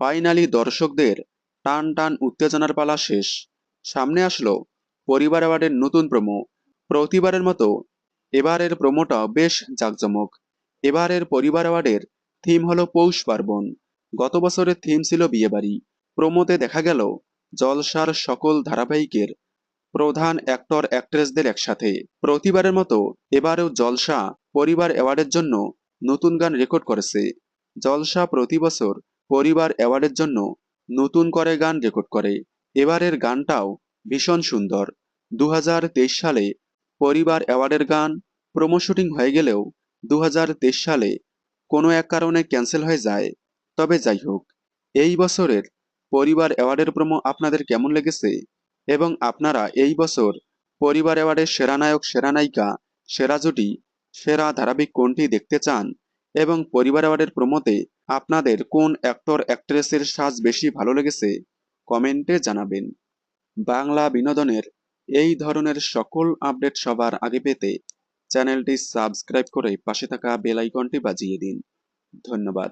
Finally দর্শকদের টান টান উত্তেজনার পালা শেষ। সামনে আসলো পরিবার অ্যাওয়ার্ডের নতুন প্রোমো। প্রতিবারের মতো এবারের প্রোমোটা বেশ জাঁকজমক। এবারের পরিবার অ্যাওয়ার্ডের থিম হলো পৌষ পার্বণ। গত বছরের থিম ছিল বিয়েবাড়ি। প্রোমোতে দেখা গেল জলসার সকল ধারাবাহিকের প্রধান অ্যাক্টর, অ্যাক্ট্রেসদের একসাথে। প্রতিবারের মতো এবারেও জলসা পরিবার অ্যাওয়ার্ডের জন্য নতুন গান রেকর্ড করেছে। জলসা প্রতি বছর পরিবার অ্যাওয়ার্ডের জন্য নতুন করে গান রেকর্ড করে। এবারের গানটাও ভীষণ সুন্দর। দু হাজার তেইশ সালে পরিবার অ্যাওয়ার্ডের গান প্রোমো শুটিং হয়ে গেলেও দু হাজার তেইশ সালে কোনো এক কারণে ক্যান্সেল হয়ে যায়। তবে যাই হোক, এই বছরের পরিবার অ্যাওয়ার্ডের প্রোমো আপনাদের কেমন লেগেছে? এবং আপনারা এই বছর পরিবার অ্যাওয়ার্ডের সেরা নায়ক, সেরা নায়িকা, সেরা জুটি, সেরা ধারাবাহিক কোনটি দেখতে চান? এবং পরিবার অ্যাওয়ার্ডের প্রোমোতে আপনাদের কোন অ্যাক্টর অ্যাক্ট্রেসের সাজ বেশি ভালো লেগেছে? কমেন্টে জানাবেন। বাংলা বিনোদনের এই ধরনের সকল আপডেট সবার আগে পেতে চ্যানেলটি সাবস্ক্রাইব করে পাশে থাকা বেল আইকনটি বাজিয়ে দিন। ধন্যবাদ।